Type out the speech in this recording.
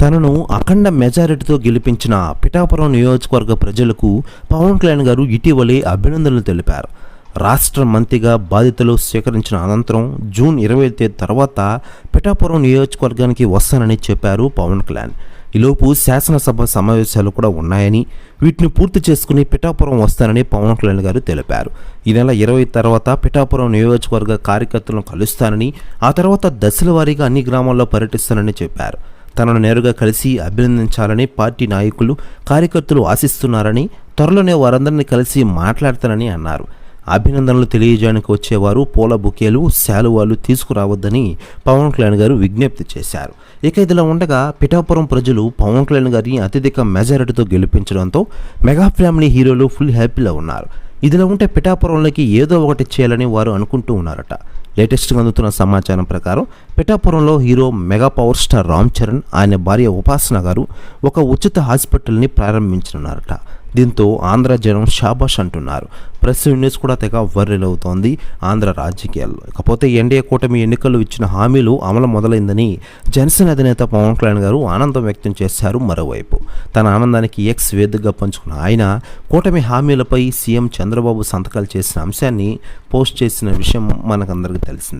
తనను అఖండ మెజారిటీతో గెలిపించిన పిఠాపురం నియోజకవర్గ ప్రజలకు పవన్ కళ్యాణ్ గారు ఇటీవలే అభినందనలు తెలిపారు. రాష్ట్ర మంత్రిగా బాధ్యతలు స్వీకరించిన అనంతరం జూన్ ఇరవై తేదీ తర్వాత పిఠాపురం నియోజకవర్గానికి వస్తానని చెప్పారు పవన్ కళ్యాణ్. ఈలోపు శాసనసభ సమావేశాలు కూడా ఉన్నాయని వీటిని పూర్తి చేసుకుని పిఠాపురం వస్తానని పవన్ కళ్యాణ్ గారు తెలిపారు. ఈ నెల ఇరవై తర్వాత పిఠాపురం నియోజకవర్గ కార్యకర్తలను కలుస్తానని ఆ తర్వాత దశల వారీగా అన్ని గ్రామాల్లో పర్యటిస్తానని చెప్పారు. తనను నేరుగా కలిసి అభినందించాలని పార్టీ నాయకులు కార్యకర్తలు ఆశిస్తున్నారని త్వరలోనే వారందరినీ కలిసి మాట్లాడతానని అన్నారు. అభినందనలు తెలియజేయడానికి వచ్చేవారు పూల బుకేలు శాలువాలు తీసుకురావద్దని పవన్ కళ్యాణ్ గారు విజ్ఞప్తి చేశారు. ఇక ఇదిలా ఉండగా పిఠాపురం ప్రజలు పవన్ కళ్యాణ్ గారిని అత్యధిక మెజారిటీతో గెలిపించడంతో మెగా ఫ్యామిలీ హీరోలు ఫుల్ హ్యాపీలో ఉన్నారు. ఇదిలా ఉంటే పిఠాపురంలోకి ఏదో ఒకటి చేయాలని వారు అనుకుంటూ ఉన్నారట. లేటెస్ట్గా అందుతున్న సమాచారం ప్రకారం పిఠాపురంలో hero mega power star Ram Charan ఆయన భార్య ఉపాసన గారు ఒక ఉచిత హాస్పిటల్ని ప్రారంభించనున్నారట. దీంతో ఆంధ్ర జనం షాబాష్ అంటున్నారు. ప్రెస్ న్యూస్ కూడా తెగ వర్రెల్ అవుతోంది. ఆంధ్ర రాజకీయాల్లో ఇకపోతే ఎన్డీఏ కూటమి ఎన్నికల్లో ఇచ్చిన హామీలు అమలు మొదలైందని జనసేన అధినేత పవన్ కళ్యాణ్ గారు ఆనందం వ్యక్తం చేశారు మరోవైపు. తన ఆనందానికి ఎక్స్ వేదికగా పంచుకున్న ఆయన కూటమి హామీలపై సీఎం చంద్రబాబు సంతకాలు చేసిన అంశాన్ని పోస్ట్ చేసిన విషయం మనకందరికీ తెలిసింది.